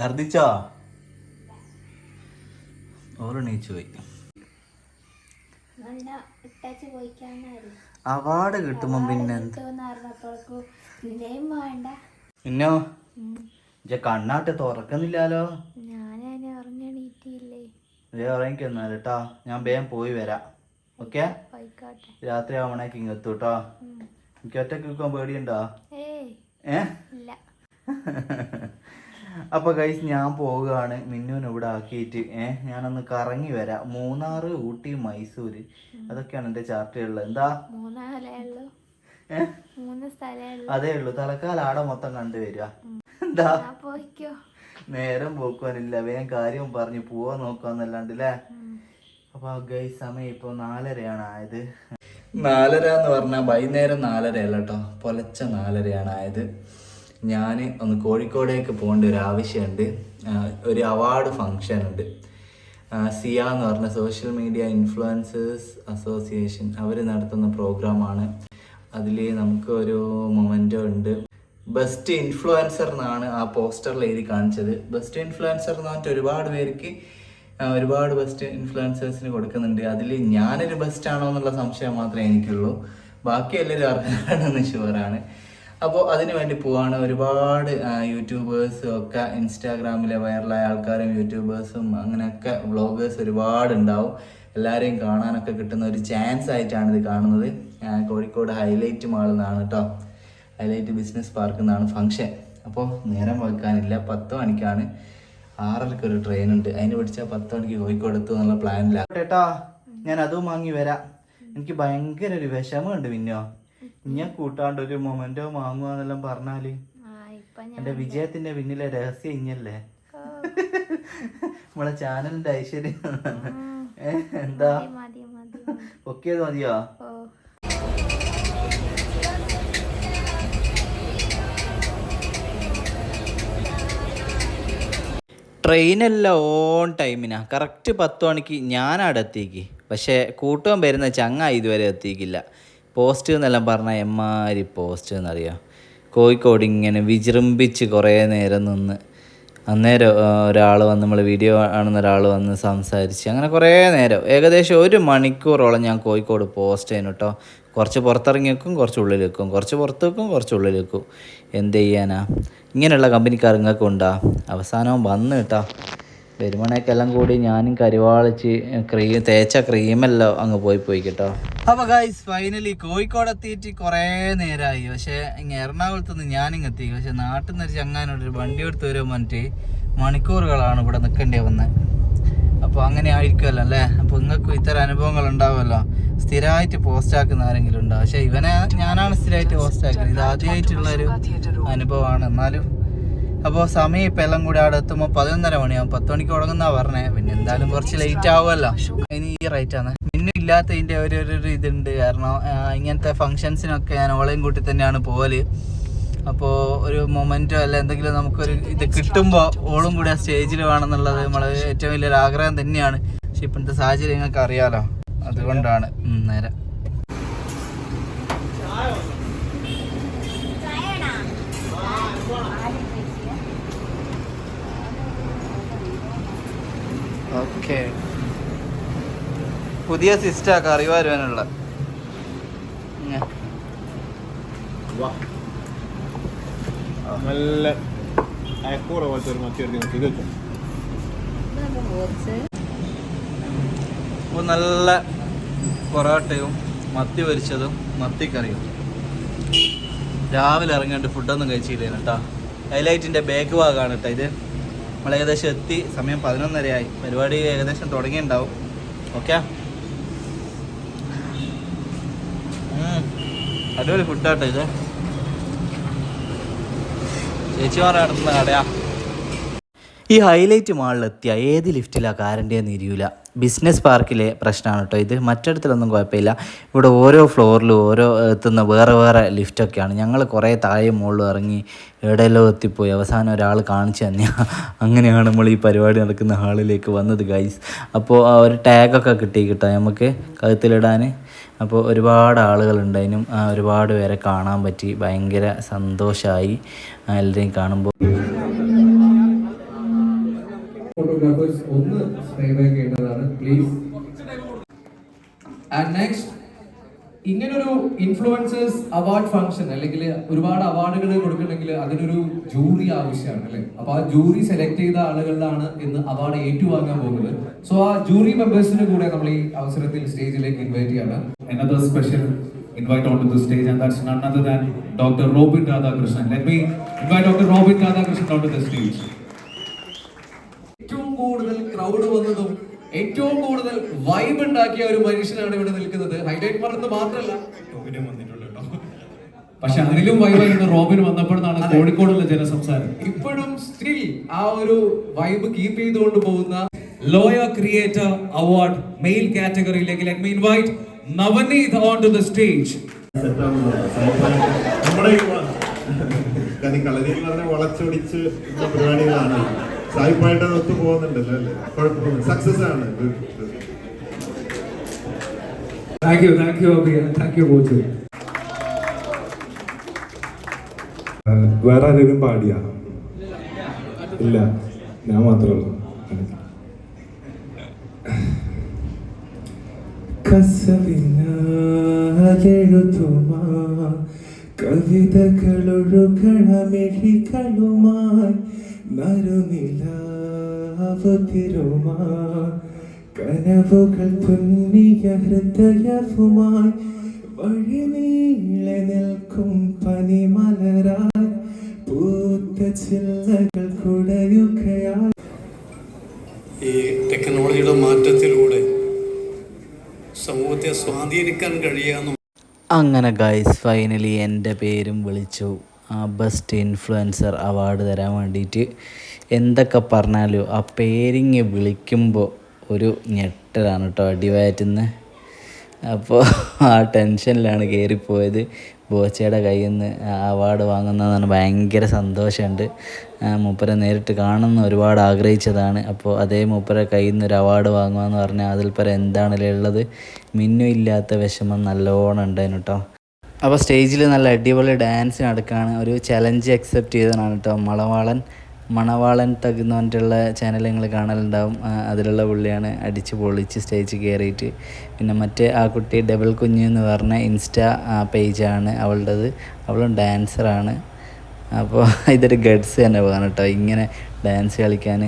ഛർദിച്ചോ? ഓറണീച്ചു പോയി. അവാർഡ് കിട്ടുമ്പോ പിന്നെ പിന്നോ? ഇജ കണ്ണാട്ട് തുറക്കുന്നില്ലാലോ? ഉറങ്ങിക്കൊന്നാൽ കേട്ടോ ഞാൻ വേഗം പോയി വരാം. ഓക്കെ? രാത്രി ആവണേക്ക് ഇങ്ങ് എത്തും കേട്ടോ എനിക്ക് ഒറ്റയ്ക്ക് നിൽക്കാൻ പേടിയുണ്ടോ? ഏ? ഇല്ല അപ്പൊ കൈസ് ഞാൻ പോവുകയാണ്. മിന്നുവിനെ ഇവിടെ ആക്കിയിട്ട്. ഏഹ് ഞാനൊന്ന് കറങ്ങി വരാം. മൂന്നാർ ഊട്ടി മൈസൂര്. അതൊക്കെയാണ് എന്റെ ചാർട്ടുള്ളത് എന്താ? അതേ ഉള്ളൂ. തലക്കാലം ആടെ മൊത്തം കണ്ടുവരിക എന്താ? നേരം പോക്കുവാനില്ല. വേഗം കാര്യം പറഞ്ഞു പോവാൻ നോക്കാന്നല്ലാണ്ട് അല്ലേ അപ്പൊ ഗൈസ് സമയം ഇപ്പൊ നാലരയാണ് ആയത്. നാലര എന്ന് പറഞ്ഞാൽ വൈകുന്നേരം നാലരയല്ല കേട്ടോ. പുലച്ച നാലരയാണ് ആയത്. ഞാൻ ഒന്ന് കോഴിക്കോടേക്ക് പോകേണ്ട ഒരു ആവശ്യമുണ്ട്. ഒരു അവാർഡ് ഫങ്ഷൻ ഉണ്ട്. സിയ എന്ന് പറഞ്ഞ സോഷ്യൽ മീഡിയ ഇൻഫ്ലുവൻസേഴ്സ് അസോസിയേഷൻ അവർ നടത്തുന്ന പ്രോഗ്രാമാണ് അതിൽ നമുക്ക് ഒരു മൊമെന്റോ ഉണ്ട്. ബെസ്റ്റ് ഇൻഫ്ലുവൻസർ എന്നാണ് ആ പോസ്റ്ററിൽ എഴുതി കാണിച്ചത്. ബെസ്റ്റ് ഇൻഫ്ലുവൻസർ എന്ന് പറഞ്ഞിട്ട് ഒരുപാട് പേർക്ക് ഒരുപാട് ബെസ്റ്റ് ഇൻഫ്ലുവൻസേഴ്സിന് കൊടുക്കുന്നുണ്ട്. അതിൽ ഞാനൊരു ബെസ്റ്റ് ആണോ എന്നുള്ള സംശയം മാത്രമേ എനിക്കുള്ളൂ. ബാക്കി എല്ലാവരും അർഹരാണെന്ന് ഷുവറാണ് അപ്പോൾ അതിനു വേണ്ടി പോവാണ്. ഒരുപാട് യൂട്യൂബേഴ്സും ഒക്കെ ഇൻസ്റ്റാഗ്രാമിലെ വൈറലായ ആൾക്കാരും യൂട്യൂബേഴ്സും അങ്ങനെയൊക്കെ വ്ളോഗേഴ്സ് ഒരുപാട് ഉണ്ടാവും എല്ലാവരെയും കാണാനൊക്കെ കിട്ടുന്ന ഒരു ചാൻസ് ആയിട്ടാണ് ഇത് കാണുന്നത്. കോഴിക്കോട് ഹൈലൈറ്റ് മാളിൽ നിന്നാണ് കേട്ടോ ഹൈലൈറ്റ് ബിസിനസ് പാർക്കിൽ നിന്നാണ് ഫംഗ്ഷൻ. അപ്പോൾ നേരം വെക്കാനില്ല പത്ത് മണിക്കാണ്. ആറരക്ക് ഒരു ട്രെയിൻ ഉണ്ട് അതിന് പിടിച്ചാൽ പത്ത് മണിക്ക് കോഴിക്കോട് എത്തും എന്നുള്ള പ്ലാനിലാണ് കേട്ടോ ഞാൻ അതും വാങ്ങി വരാം. എനിക്ക് ഭയങ്കര ഒരു വിഷമമുണ്ട് പിന്നോ ഇങ്ങനെ കൂട്ടാണ്ട് ഒരു മൊമെന്റോ വാങ്ങുവാന്നെല്ലാം പറഞ്ഞാൽ ഞാൻ എന്റെ വിജയത്തിന്റെ പിന്നിലെ രഹസ്യം ഇഞ്ഞല്ലേ? നമ്മളെ ചാനലിന്റെ ഐശ്വര്യം. എന്താ? ഒക്കെയത് മതിയോ? ട്രെയിനെല്ലാം ഓൺ ടൈമിനാ. കറക്റ്റ് പത്ത് മണിക്ക് ഞാനവിടെ എത്തിക്ക് പക്ഷേ കൂട്ടുവാൻ വരുന്ന ചങ്ങ ഇതുവരെ എത്തിക്കില്ല പോസ്റ്റ് എന്നെല്ലാം പറഞ്ഞാൽ എമ്മാരി പോസ്റ്റ് എന്നറിയാം? കോഴിക്കോട് ഇങ്ങനെ വിജൃംഭിച്ച് കുറേ നേരം നിന്ന്. അന്നേരം ഒരാൾ വന്ന് നമ്മൾ വീഡിയോ കാണുന്ന ഒരാൾ വന്ന് സംസാരിച്ച് അങ്ങനെ കുറേ നേരം. ഏകദേശം ഒരു മണിക്കൂറോളം ഞാൻ കോഴിക്കോട് പോസ്റ്റ് ചെയ്യുന്നു കേട്ടോ. കുറച്ച് പുറത്തിറങ്ങി വെക്കും കുറച്ച് ഉള്ളിൽ വെക്കും കുറച്ച് പുറത്ത് വെക്കും കുറച്ച് ഉള്ളിൽ വെക്കും എന്ത് ചെയ്യാനാ? ഇങ്ങനെയുള്ള കമ്പനിക്കാർ നിങ്ങൾക്ക് ഉണ്ടാ? അവസാനം വന്ന് കേട്ടോ. വരുമണേക്കെല്ലാം കൂടി ഞാനും കരുവാളിച്ച് ക്രീം തേച്ച ക്രീമല്ലോ അങ്ങ് പോയി പോയി കേട്ടോ. അപ്പൊ ഗൈസ് ഫൈനലി കോഴിക്കോട് എത്തിയിട്ട് കുറേ നേരമായി പക്ഷെ ഇങ്ങ എറണാകുളത്ത് നിന്ന് ഞാനിങ് എത്തി. പക്ഷെ നാട്ടിൽ നിന്ന് ഒരു ചങ്ങാനോട് ഒരു വണ്ടി എടുത്ത് വരുമ്പോൾ പറഞ്ഞിട്ട് മണിക്കൂറുകളാണ് ഇവിടെ നിൽക്കേണ്ടി വന്നത് അപ്പോൾ അങ്ങനെ ആയിരിക്കുമല്ലോ അല്ലേ? അപ്പോൾ നിങ്ങൾക്കും ഇത്തരം അനുഭവങ്ങൾ ഉണ്ടാവുമല്ലോ. സ്ഥിരമായിട്ട് പോസ്റ്റ് ആക്കുന്ന ആരെങ്കിലും ഉണ്ടാവും പക്ഷെ ഇവനെ ഞാനാണ് സ്ഥിരമായിട്ട് പോസ്റ്റ് ആക്കുന്നത്. ഇത് ആദ്യമായിട്ടുള്ള ഒരു അനുഭവമാണ്. എന്നാലും അപ്പോൾ സമയം ഇപ്പം എല്ലാം കൂടി അവിടെ എത്തുമ്പോൾ പതിനൊന്നര മണിയാവും. പത്ത് മണിക്ക് തുടങ്ങുന്നാ പറഞ്ഞേ. പിന്നെ എന്തായാലും കുറച്ച് ലേറ്റ് ആവുമല്ലോ. ഇനി ഈ റൈറ്റ് ആണ്. മിന്നും ഇല്ലാത്തതിന്റെ ഒരു ഒരു ഇതുണ്ട്. കാരണം ഇങ്ങനത്തെ ഫങ്ഷൻസിനൊക്കെ ഞാൻ ഓളെയും കൂട്ടി തന്നെയാണ് പോകൽ അപ്പോൾ ഒരു മൊമെന്റോ അല്ല എന്തെങ്കിലും നമുക്കൊരു ഇത് കിട്ടുമ്പോൾ ഓളും കൂടി ആ സ്റ്റേജിൽ വേണമെന്നുള്ളത് നമ്മളെ ഏറ്റവും വലിയൊരു ആഗ്രഹം തന്നെയാണ്. പക്ഷെ ഇപ്പോഴത്തെ സാഹചര്യം നിങ്ങൾക്ക് അറിയാലോ. അതുകൊണ്ടാണ്. നേരെ. ഓക്കെ. പുതിയ സിസ്റ്റാ കറി വരുവാനുള്ള. നല്ല അയക്കൂറ പോലത്തെ ഒരു മത്തി എടുത്ത് അപ്പോൾ നല്ല പൊറോട്ടയും മത്തി പൊരിച്ചതും മത്തിക്കറിയും രാവിലെ ഇറങ്ങാണ്ട് ഫുഡൊന്നും കഴിച്ചില്ല കേട്ടോ ഹൈലൈറ്റിന്റെ ബാക്ക് ഭാഗമാണ് കേട്ടോ ഇത്. നമ്മൾ ഏകദേശം എത്തി. സമയം പതിനൊന്നരയായി. പരിപാടി ഏകദേശം തുടങ്ങിയിട്ടുണ്ടാവും. ഓക്കെ? അടിപൊളി ഫുഡാട്ടോ ഇത്. ചേച്ചിമാർ നടത്തുന്ന കടയാ. ഈ ഹൈലൈറ്റ് മാളിലെത്തിയ ഏത് ലിഫ്റ്റിലാണ് കാരന്റെയെന്ന് ഇരിയൂല. ബിസിനസ് പാർക്കിലെ പ്രശ്നമാണ് കേട്ടോ ഇത്. മറ്റിടത്തിലൊന്നും കുഴപ്പമില്ല. ഇവിടെ ഓരോ ഫ്ലോറിലും ഓരോ എത്തുന്ന വേറെ വേറെ ലിഫ്റ്റൊക്കെയാണ്. ഞങ്ങൾ കുറേ താഴെ മുകളിൽ ഇറങ്ങി എവിടെയെല്ലോ എത്തിപ്പോയി. അവസാനം ഒരാൾ കാണിച്ചു തന്നെ അങ്ങനെയാണ് നമ്മൾ ഈ പരിപാടി നടക്കുന്ന ഹാളിലേക്ക് വന്നത് ഗൈസ് അപ്പോൾ ഒരു ടാഗൊക്കെ കിട്ടി കിട്ടാം നമുക്ക് കഴുത്തിലിടാൻ അപ്പോൾ ഒരുപാട് ആളുകളുണ്ടതിനും ആ, ഒരുപാട് പേരെ കാണാൻ പറ്റി. ഭയങ്കര സന്തോഷമായി എല്ലാവരെയും കാണുമ്പോൾ ഫോട്ടോഗ്രാഫേഴ്സ് ഒന്ന് സ്റ്റേ ബാക്ക് ചെയ്യേണ്ടതാണ് പ്ലീസ് ആൻഡ് നെക്സ്റ്റ് ഇങ്ങനൊരു ഇൻഫ്ലുവൻസേഴ്സ് അവാർഡ് ഫങ്ഷൻ അല്ലെങ്കിൽ ഒരുപാട് അവാർഡുകൾ കൊടുക്കണമെങ്കിൽ അതിനൊരു ജൂറി ആവശ്യമാണ് അല്ലെ അപ്പൊ ആ ജൂറി സെലക്ട് ചെയ്ത ആളുകളിലാണ് ഇന്ന് അവാർഡ് ഏറ്റുവാങ്ങാൻ പോകുന്നത് സോ ആ ജൂറി മെമ്പേഴ്സിന് കൂടെ നമ്മൾ ഈ അവസരത്തിൽ സ്റ്റേജിലേക്ക് ഇൻവൈറ്റ് ചെയ്യാണ് special invite invite to the stage, and that's none other than Dr. Robin Radhakrishnan. Let me invite Dr. Robin Radhakrishnan onto the stage. Crowd വന്നതും ഏറ്റവും കൂടുതൽ വൈബ് ഉണ്ടാക്കിയ ഒരു മനുഷ്യനാണ് ഇവിടെ നിൽക്കുന്നത്. ഹൈലൈറ്റ് പറഞ്ഞത് മാത്രമല്ല വന്നിട്ടുണ്ട് കേട്ടോ. പക്ഷെ അതിലും വൈബായിരുന്നു റോബിൻ വന്നപ്പോഴാണ് കോഴിക്കോടുള്ള ജനസംസാരം. ഇപ്പോഴും സ്റ്റിൽ ആ ഒരു വൈബ് കീപ്പ് ചെയ്തുകൊണ്ട് പോകുന്ന lawyer creator award male കാറ്റഗറിയിലേക്ക് let me invite Navaneeth on to the stage നമ്മുടെ ഈ വ- കാരണം കളരി എന്ന് വളച്ചൊടിച്ച് പരിപാടികളാണ്. സായിപ്പായിട്ട് ഒത്തു പോകുന്നുണ്ടല്ലോ അല്ലേ? കുഴപ്പമില്ല. സക്സസ് ആണ്. Thank you thank you thank you coach വേറെ ആരെങ്കിലും പാടിയാ? ഇല്ല. ഞാൻ മാത്രമേ ഉള്ളൂ. കസവിനാലെഴുതുമാ കവിതകളൊഴുകണമെഴികളുമായി നറുനിലാവുതിരുമാ കനവുകൾ തുന്നിയ ഹൃദയവുമായി വഴിനീളെ നിൽക്കും പനിമലരായി പൂത്ത ചില്ലകൾ കുടയുകയായി ഈ ടെക്നോളജിയുടെ മാറ്റത്തിലൂടെ സമൂഹത്തെ സ്വാധീനിക്കാൻ കഴിയാന്ന് അങ്ങനെ ഗൈസ് ഫൈനലി എന്റെ പേരും വിളിച്ചു. ബെസ്റ്റ് ഇൻഫ്ലുവൻസർ അവാർഡ് തരാൻ വേണ്ടിയിട്ട് എന്തൊക്കെ പറഞ്ഞാലും ആ പേരിങ് വിളിക്കുമ്പോൾ ഒരു ഞെട്ടലാണ് കേട്ടോ അടിവയറ്റുന്ന. അപ്പോൾ ആ ടെൻഷനിലാണ് കയറിപ്പോയത് ബോച്ചയുടെ കയ്യിൽ നിന്ന് അവാർഡ് വാങ്ങുന്നതാണ് ഭയങ്കര സന്തോഷമുണ്ട് മൂപ്പരെ നേരിട്ട് കാണുന്ന ഒരുപാട് ആഗ്രഹിച്ചതാണ്. അപ്പോൾ അതേ മൂപ്പരെ കയ്യിൽ നിന്ന് ഒരു അവാർഡ് വാങ്ങുക എന്ന് പറഞ്ഞാൽ അതിൽ പരം എന്താണല്ലേ ഉള്ളത്? മിന്നു ഇല്ലാത്ത വിഷമം നല്ലോണം ഉണ്ടായിരുന്നു കേട്ടോ അപ്പോൾ സ്റ്റേജിൽ നല്ല അടിപൊളി ഡാൻസ് നടക്കുകയാണ് ഒരു ചലഞ്ച് അക്സെപ്റ്റ് ചെയ്തതാണ് കേട്ടോ മണവാളൻ മണവാളൻ തകുന്ന പറഞ്ഞിട്ടുള്ള ചാനൽ നിങ്ങൾ കാണലുണ്ടാവും. അതിലുള്ള പുള്ളിയാണ് അടിച്ച് പൊളിച്ച് സ്റ്റേജ് കയറിയിട്ട് പിന്നെ മറ്റേ ആ കുട്ടി ഡബിൾ കുഞ്ഞ് എന്ന് പറഞ്ഞ ഇൻസ്റ്റാ പേജാണ് അവളുടേത്. അവളും ഡാൻസറാണ് അപ്പോൾ ഇതൊരു ഗഡ്സ് തന്നെ വേണം കേട്ടോ ഇങ്ങനെ ഡാൻസ് കളിക്കാൻ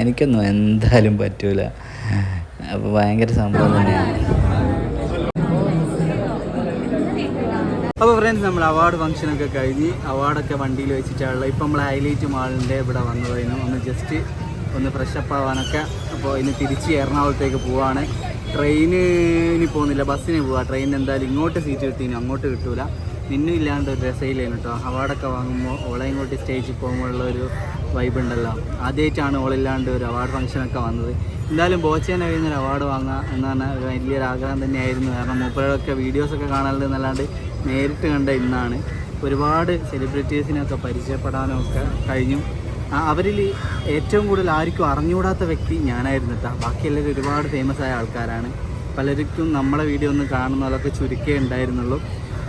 എനിക്കൊന്നും എന്തായാലും പറ്റൂല. അപ്പോൾ ഭയങ്കര സംഭവം തന്നെയാണ്. ഫ്രണ്ട്സ് നമ്മൾ അവാർഡ് ഫംഗ്ഷനൊക്കെ കഴിഞ്ഞ് അവാർഡൊക്കെ വണ്ടിയിൽ വെച്ചിട്ടാണുള്ളത് ഇപ്പം നമ്മൾ ഹൈലൈറ്റ് മാളിന്റെ ഇവിടെ വന്നതായിരുന്നു. ഒന്ന് ജസ്റ്റ് ഒന്ന് ഫ്രഷപ്പ് ആവാനൊക്കെ. അപ്പോൾ ഇനി തിരിച്ച് എറണാകുളത്തേക്ക് പോവാണ്. ട്രെയിനിന് പോകുന്നില്ല. ബസ്സിന് പോവാം. ട്രെയിനിന് എന്തായാലും ഇങ്ങോട്ട് സീറ്റ് കിട്ടിയിനും അങ്ങോട്ട് കിട്ടൂല. നിന്നും ഇല്ലാണ്ട് ഒരു രസയില്ലേനു കേട്ടോ അവാർഡൊക്കെ വാങ്ങുമ്പോൾ ഓളെ ഇങ്ങോട്ട് സ്റ്റേജിൽ പോകുമ്പോഴുള്ള ഒരു വൈബ് ഉണ്ടല്ലോ. ആദ്യമായിട്ടാണ് ഓളില്ലാണ്ട് ഒരു അവാർഡ് ഫംഗ്ഷനൊക്കെ വന്നത്. എന്തായാലും ബോച്ചേനെ കഴിഞ്ഞ ഒരു അവാർഡ് വാങ്ങുക എന്ന് പറഞ്ഞാൽ വലിയൊരു ആഗ്രഹം തന്നെയായിരുന്നു. കാരണം മൂപ്പരൊക്കെ വീഡിയോസൊക്കെ കാണാറുണ്ട് എന്നല്ലാണ്ട് നേരിട്ട് കണ്ട ഇന്നാണ്. ഒരുപാട് സെലിബ്രിറ്റീസിനൊക്കെ പരിചയപ്പെടാനും ഒക്കെ കഴിഞ്ഞു അവരിൽ ഏറ്റവും കൂടുതൽ ആർക്കും അറിഞ്ഞുകൂടാത്ത വ്യക്തി ഞാനായിരുന്നു കേട്ടോ ബാക്കി ഒരുപാട് ഫേമസ് ആയ ആൾക്കാരാണ്. പലർക്കും നമ്മളെ വീഡിയോ ഒന്ന് കാണുന്നതൊക്കെ ചുരുക്കേ ഉണ്ടായിരുന്നുള്ളൂ.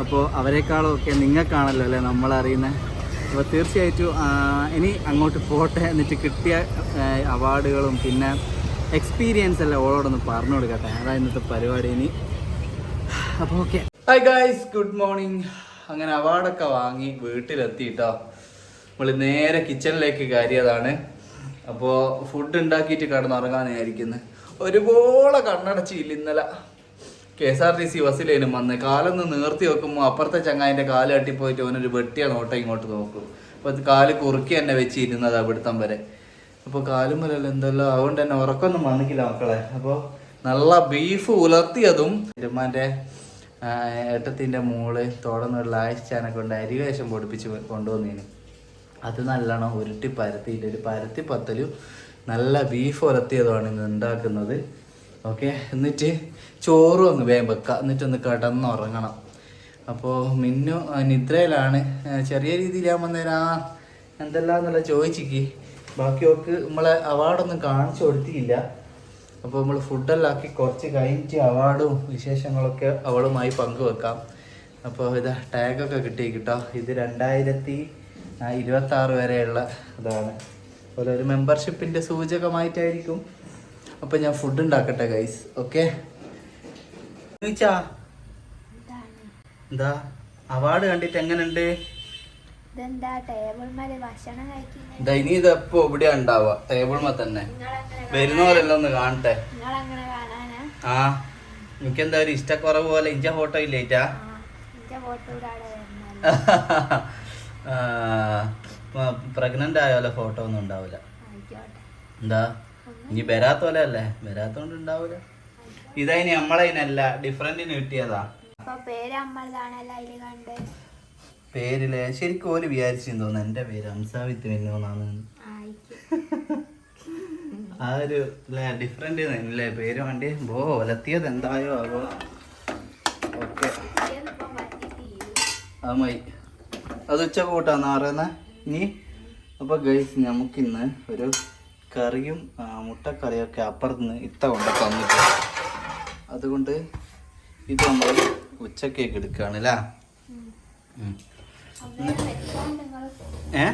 അപ്പോൾ അവരെക്കാളും ഒക്കെ നിങ്ങൾക്കാണല്ലോ അല്ലേ നമ്മളറിയുന്നത് അപ്പോൾ തീർച്ചയായിട്ടും ഇനി അങ്ങോട്ട് പോട്ടെ എന്നിട്ട് കിട്ടിയ അവാർഡുകളും പിന്നെ എക്സ്പീരിയൻസ് എല്ലാം ഓളോടൊന്ന് പറഞ്ഞു കൊടുക്കട്ടെ അതാണ് ഇന്നത്തെ പരിപാടി ഇനി. അപ്പോൾ okay hi guys good morning അങ്ങനെ അവാർഡൊക്കെ വാങ്ങി വീട്ടിലെത്തിയിട്ടോ. നമ്മൾ നേരെ കിച്ചണിലേക്ക് കയറിയതാണ്. അപ്പോൾ ഫുഡ് ഉണ്ടാക്കിയിട്ട് കിടന്നുറങ്ങാൻ വിചാരിക്കുന്നത് ഒരുപോലെ കണ്ണടച്ചില്ല ഇന്നലെ. K S R T C ബസ്സിലേനും വന്ന് കാലൊന്ന് നീർത്തി വെക്കുമ്പോൾ അപ്പുറത്തെ ചങ്ങായിന്റെ കാൽ തട്ടിപ്പോയിട്ട് അവനൊരു വെട്ടിയ നോട്ടം ഇങ്ങോട്ട് നോക്കും. അപ്പോൾ കാൽ കുറുക്കി തന്നെ വെച്ചിരുന്നത് അവിടുത്തം വരെ. അപ്പോൾ കാലും വരല്ല എന്തല്ലോ അതുകൊണ്ട് തന്നെ ഉറക്കമൊന്നും വന്നിക്കില്ല മക്കളെ. അപ്പോൾ നല്ല ബീഫ് ഉലർത്തിയതും ഉമ്മാന്റെ ഏട്ടത്തിന്റെ മോൾ തോടന്നുള്ള ആഴ്ചാനെ കൊണ്ട് അരിവേഷം പൊടിപ്പിച്ച് കൊണ്ടുവന്നീന്. അത് നല്ലോണം ഉരുട്ടി പരത്തിയിട്ട് ഒരു പരത്തി പത്തലും നല്ല ബീഫ് ഉരത്തിയതുമാണ് ഇന്ന് ഉണ്ടാക്കുന്നത്. ഓക്കെ എന്നിട്ട് ചോറും അങ്ങ് വേഗം വെക്കുക എന്നിട്ടൊന്ന് കിടന്നുറങ്ങണം. അപ്പോൾ മിന്നു നിദ്രയിലാണ്. ചെറിയ രീതിയിൽ ഞാൻ വന്നേരാ. എന്തെല്ലാം എന്നുള്ള ചോദിച്ചിക്ക്. ബാക്കിയൊക്കെ നമ്മളെ അവാർഡൊന്നും കാണിച്ചു കൊടുത്തില്ല അപ്പോൾ നമ്മൾ ഫുഡെല്ലാം ആക്കി കുറച്ച് കഴിഞ്ഞിട്ട് അവാർഡും വിശേഷങ്ങളൊക്കെ അവളുമായി പങ്കുവെക്കാം. അപ്പോൾ ഇതാ ടാഗൊക്കെ കിട്ടി കിട്ടോ. ഇത് രണ്ടായിരത്തി ഇരുപത്തി ആറ് വരെയുള്ള ഇതാണ്. അതുപോലെ ഒരു മെമ്പർഷിപ്പിന്റെ സൂചകമായിട്ടായിരിക്കും. അപ്പോൾ ഞാൻ ഫുഡ് ഉണ്ടാക്കട്ടെ ഗൈസ് ഓക്കെ ചോദിച്ചാ എന്താ? അവാർഡ് കണ്ടിട്ട് എങ്ങനെയുണ്ട്? ഇനി ഇത് എപ്പോ ഇവിടെ ഉണ്ടാവുക ടേബിൾമ തന്നെ. വരുന്നവരെല്ലാം ഒന്ന് കാണട്ടെ. ആ എനിക്കെന്താ ഒരു ഇഷ്ടക്കുറവ് പോലെ ഇഞ്ച ഫോട്ടോ ഇല്ലേറ്റാ പ്രഗ്നന്റ് ആയാലോ ഫോട്ടോ ഒന്നും ഉണ്ടാവില്ല എന്താ? ഇനി വരാത്ത പോലെ അല്ലേ? വരാത്തോണ്ട് ഉണ്ടാവില്ല ഇതതിന് നമ്മളതിനല്ല ഡിഫറെന്റിന് കിട്ടിയതാ. പേരിൽ ശരിക്കും ഓൽ വിചാരിച്ചു തോന്നുന്നു എന്റെ പേര് ഹംസാവിത്ത് മിന്നോന്നാണ് ആയിക്കും. ആ ഒരു ഡിഫറെന്റ് അല്ലേ? പേര് വേണ്ടി? ബോ ഒലത്തിയത് എന്തായോ? അപ്പോ ഓക്കെ. അത് മതി. അത് ഉച്ച കൂട്ടാന്ന് പറയുന്നത് ഇനി അപ്പോൾ ഗൈസ് നമുക്കിന്ന് ഒരു കറിയും മുട്ടക്കറിയും മുട്ടക്കറിയൊക്കെ അപ്പുറത്ത് നിന്ന് ഇത്ത കൊണ്ട് തന്നിട്ട് അതുകൊണ്ട് ഇത് നമ്മൾ ഉച്ചക്കേക്ക് എടുക്കുകയാണ് അല്ലേ ഏ?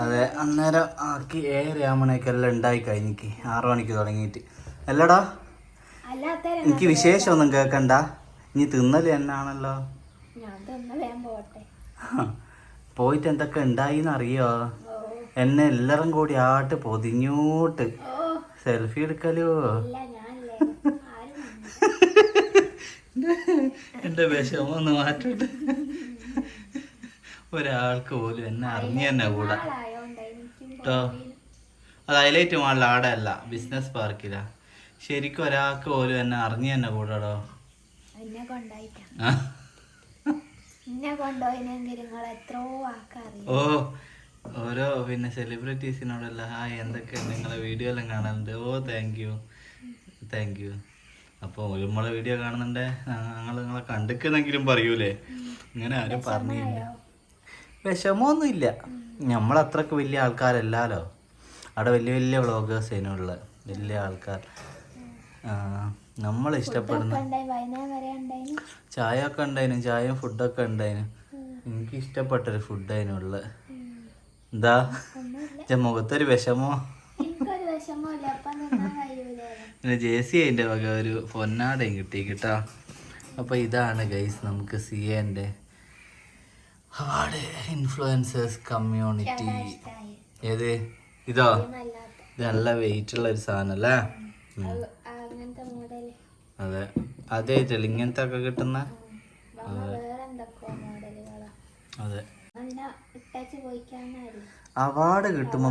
അതെ അന്നേരം ആക്കി ഏഴര ആകുമ്പോഴേക്കെല്ലാം ഉണ്ടായി കഴിഞ്ഞിക്ക്. ആറു മണിക്ക് തുടങ്ങിയിട്ട്. അല്ലടാ എനിക്ക് എനിക്ക് വിശേഷമൊന്നും കേൾക്കണ്ട ഇനി തിന്നൽ എന്നാണല്ലോ? പോയിട്ട് എന്തൊക്കെ ഉണ്ടായിന്ന് അറിയോ എന്നെ എല്ലാരും കൂടി ആട്ട് പൊതിഞ്ഞൂട്ട്. സെൽഫി എടുക്കലോ. എന്റെ വിഷമൊന്ന് മാറ്റട്ടെ. ഒരാൾക്ക് പോലും എന്നെ അറിഞ്ഞു തന്നെ കൂടാ. കേട്ടോ അത് ഹൈലൈറ്റ് മാളിൽ ആടെ അല്ല ബിസിനസ് പാർക്കിലാ. ശരിക്കും ഒരാൾക്ക് പോലും എന്നെ അറിഞ്ഞു തന്നെ കൂടാടോ. ഓ ഓരോ പിന്നെ സെലിബ്രിറ്റീസിനോടല്ല. ഹായ് എന്തൊക്കെ നിങ്ങളെ വീഡിയോ എല്ലാം കാണാറുണ്ട് oh thank you thank you അപ്പോൾ നമ്മളെ വീഡിയോ കാണുന്നുണ്ട്. ഞങ്ങൾ നിങ്ങളെ കണ്ടിക്കുന്നെങ്കിലും പറയൂലേ. ഇങ്ങനെ ആരും പറഞ്ഞില്ല. വിഷമമൊന്നും ഇല്ല നമ്മളത്രക്ക് വലിയ ആൾക്കാരല്ലല്ലോ അവിടെ വലിയ വലിയ വ്ളോഗേഴ്സ് അതിനുള്ള വലിയ ആൾക്കാർ. നമ്മൾ ഇഷ്ടപ്പെടുന്ന ചായ ഒക്കെ ഉണ്ടായിരുന്നു ചായയും ഫുഡൊക്കെ ഉണ്ടായിരുന്നു എനിക്ക് ഇഷ്ടപ്പെട്ടൊരു ഫുഡ് അതിനുള്ള എന്താ? എന്റെ മുഖത്തൊരു വിഷമോ? പിന്നെ ജെ സി അതിന്റെ വക ഒരു പൊന്നാടയും കിട്ടി കേട്ടോ. അപ്പൊ ഇതാണ് ഗൈസ് നമുക്ക് സി എന്റെ അവാർഡ് ഇൻഫ്ലുവൻസേഴ്സ് കമ്മ്യൂണിറ്റി. ഏത്? ഇതോ? ഇത് നല്ല വെയിറ്റ് ഉള്ള ഒരു സാധനം അല്ലേ? അതെ അത്. അതായിട്ടല്ല ഇങ്ങനത്തെ ഒക്കെ കിട്ടുന്ന? അതെ. അവാർഡ് കിട്ടുമ്പോൾ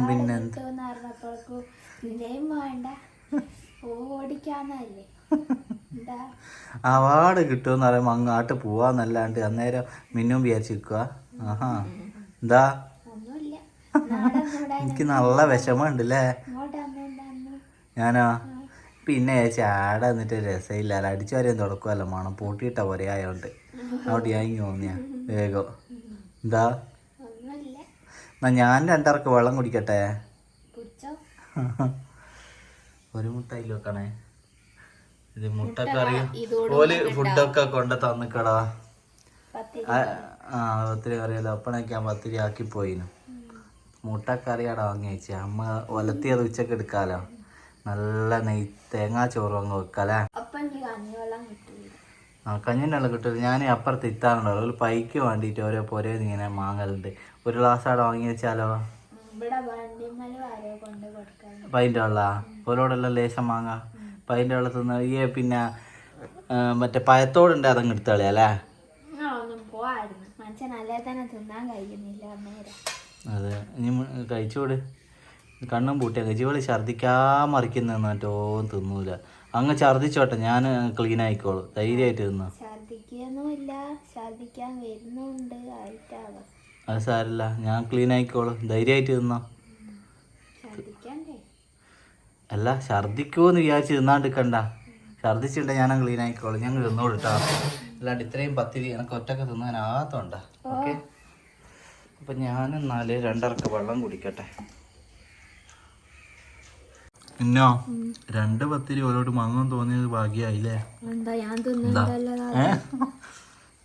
പിന്നെ ഓടിക്കാന്നല്ലേ അവാർഡ് കിട്ടുമെന്ന് പറയുമ്പോൾ അങ്ങാട്ട് പോവാന്നല്ലാണ്ട് അന്നേരം മിന്നും വിചാരിച്ചിരിക്കുക ആഹാ. എന്താ? എനിക്ക് നല്ല വിഷമമുണ്ട് അല്ലേ ഞാനോ? പിന്നെ ചേച്ചി ആടെ നിന്നിട്ട് രസമില്ല. അടിച്ചു വരെയും തുടക്കുമല്ലോ മണം. പൂട്ടിയിട്ട പോലെ ആയോണ്ട്. അവിടെ ഇങ്ങ് തോന്നിയാ വേഗം. എന്താ? എന്നാ ഞാൻ രണ്ടാർക്ക് വെള്ളം കുടിക്കട്ടെ? ഒരു മുട്ടായി വെക്കണേ. ഇത് മുട്ടക്കറി ഓൽ ഫുഡൊക്കെ കൊണ്ട് തന്നിക്കടാ. ആ ഒത്തിരി കറിയല്ലോ. അപ്പണൊക്കെ പത്തിരി ആക്കി പോയിനു മുട്ടക്കറിയാടാ വാങ്ങി വെച്ച അമ്മ ഒലത്തിയത് ഉച്ചയ്ക്ക് എടുക്കാലോ. നല്ല നെയ് തേങ്ങാ ചോറ് അങ്ങ് വെക്കാലേ. ആ കഞ്ഞിനെല്ലാം കിട്ടും ഞാൻ അപ്പുറത്ത് ഇത്താറുണ്ടോ ഒരു പൈക്ക് വേണ്ടിയിട്ട് ഓരോ പോരെ ഇങ്ങനെ മാങ്ങലുണ്ട്. ഒരു ഗ്ലാസ് അവിടെ വാങ്ങി വെച്ചാലോ? പൈന്റെ വെള്ള? ഓരോടെല്ലാം ലേശം മാങ്ങ. പൈന്റെ വെള്ളത്തിൽ ഈ പിന്നെ മറ്റേ പഴത്തോടുണ്ട് അതങ്ങ് എടുത്ത് കളയല്ലേ അതെ ഇനി കഴിച്ചുകൂട് കഴിച്ചോട് കണ്ണും പൂട്ടിയാ ജീവളി ഛർദിക്കാൻ മറിക്കുന്ന മറ്റോ തിന്നൂല. അങ്ങ് ഛർദിച്ചോട്ടെ ഞാൻ ക്ലീൻ ആയിക്കോളൂ. ധൈര്യമായിട്ട് തിന്നു അത് സാരല്ല ഞാൻ ക്ലീൻ ആയിക്കോളൂ. ധൈര്യമായിട്ട് തിന്നോ അല്ല ഛർദിക്കുമെന്ന് വിചാരിച്ച് തിന്നാണ്ടിരിക്കണ്ട ഛർദിച്ചിട്ടുണ്ടെങ്കിൽ ഞാൻ ക്ലീൻ ആയിക്കോളും. ഞങ്ങൾ തിന്നോളൂ കേട്ടോ അല്ലാണ്ട് ഇത്രയും പത്തിരി എനിക്ക് ഒറ്റയ്ക്ക് തിന്നാനാകത്തോണ്ട. ഓക്കെ? അപ്പം ഞാനെന്നാൽ എന്നാൽ രണ്ടറക്ക് വെള്ളം കുടിക്കട്ടെ. പിന്നോ? രണ്ട് പത്തിരി ഓരോട് മങ്ങും തോന്നിയത് ഭാഗ്യായില്ലേ?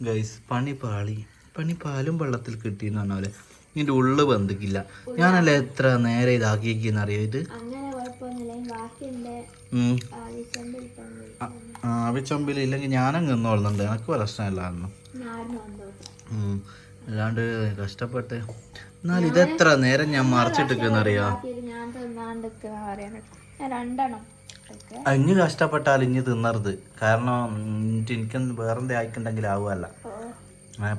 ഗൈസ് പണി പാളി പണി പാലും വെള്ളത്തിൽ കിട്ടിയെന്ന് പറഞ്ഞ പോലെ. ഇതിന്റെ ഉള്ളു ബന്ധിക്കില്ല. ഞാനല്ല എത്ര നേരെ ഇതാക്കിയെന്നറിയോ ഇത്? ആവിച്ചമ്പിൽ ഇല്ലെങ്കിൽ ഞാനങ്ങ് നിന്നോളുന്നുണ്ട് എനിക്ക് പ്രശ്നമില്ലായിരുന്നു. അല്ലാണ്ട് കഷ്ടപ്പെട്ട്. എന്നാൽ ഇതെത്ര നേരം ഞാൻ മറിച്ചിട്ടിരിക്കുന്നറിയോ? ഇഞ്ഞ് കഷ്ടപ്പെട്ടാൽ ഇഞ്ഞ് തിന്നരുത്. കാരണം എനിക്ക് വേറെന്തേ ആയിക്കുണ്ടെങ്കിൽ ആവുമല്ല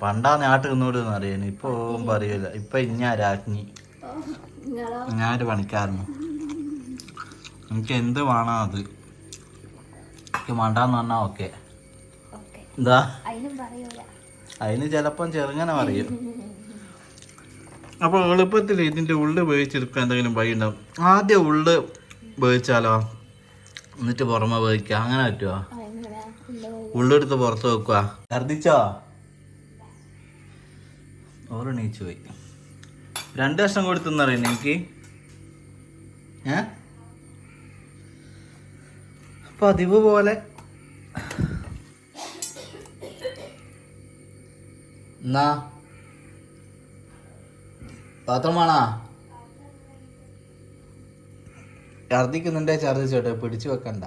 പണ്ടാ നാട്ട് നിന്നോടെന്ന് അറിയാൻ ഇപ്പൊ പറയൂല. ഇപ്പൊ ഇഞ്ഞാ രാജ്ഞി. ഓ നിങ്ങളോ? ഞാനൊരു പണിക്കാരന്. എനിക്ക് എന്ത് വേണം അത് എനിക്ക് വേണ്ടാന്ന് പറഞ്ഞാ ഓക്കെ. ഓക്കെ. എന്താ? അതിനും ചിലപ്പം ചെറുങ്ങനെ പറയും. അപ്പോൾ എളുപ്പത്തിൽ ഇതിന്റെ ഉള്ളു വേവിച്ചെടുക്കാൻ എന്തെങ്കിലും വഴി ഉണ്ടാവും ആദ്യം ഉള്ളു വേവിച്ചാലോ? എന്നിട്ട് പുറമെ വേവിക്കുക. അങ്ങനെ പറ്റുമോ ഉള്ളെടുത്ത് പുറത്ത് വെക്കുക. ഛർദിച്ചോ ഓറ് നീച്ചു പോയി. രണ്ട് വർഷം കൊടുത്തെന്നറിയുന്നു തിന്നറിയുന്നു എനിക്ക് ഏ? പതിവ് പോലെ. എന്നാ? പാത്രം വേണാ ഛർദിക്കുന്നുണ്ടേ ഛർദിച്ചോട്ടെ പിടിച്ചു വെക്കണ്ട.